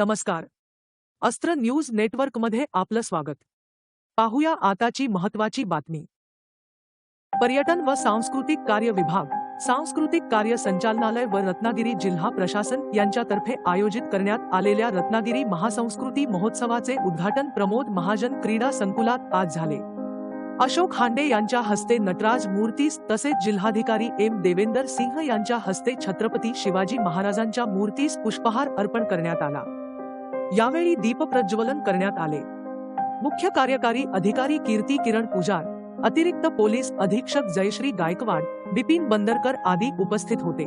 नमस्कार. अस्त्र न्यूज नेटवर्कमध्ये आपलं स्वागत. पाहूया आताची महत्वाची बातमी. पर्यटन व सांस्कृतिक कार्य विभाग सांस्कृतिक कार्य संचालनालय व रत्नागिरी जिल्हा प्रशासन यांच्यातर्फे आयोजित करण्यात आलेल्या रत्नागिरी महासंस्कृती महोत्सवाचे उद्घाटन प्रमोद महाजन क्रीडा संकुलात आज झाले. अशोक हांडे यांच्या हस्ते नटराज मूर्तीस तसेच जिल्हाधिकारी एम देवेंदर सिंह यांच्या हस्ते छत्रपती शिवाजी महाराजांच्या मूर्तीस पुष्पहार अर्पण करण्यात आला. यावेळी दीपप्रज्वलन करण्यात आले. मुख्य कार्यकारी अधिकारी कीर्ती किरण पुजार अतिरिक्त पोलीस अधीक्षक जयश्री गायकवाड बिपिन बंदरकर आदी उपस्थित होते.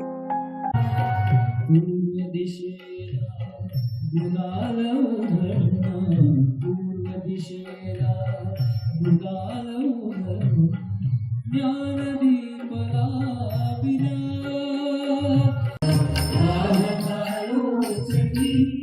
पूर्व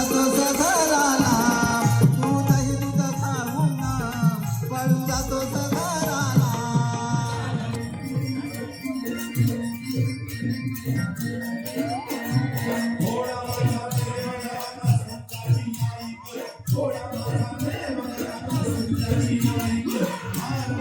उधळण पूर्व दिशेला गुलाल उधळण ज्ञानदीप लाविला वाहतायो चढी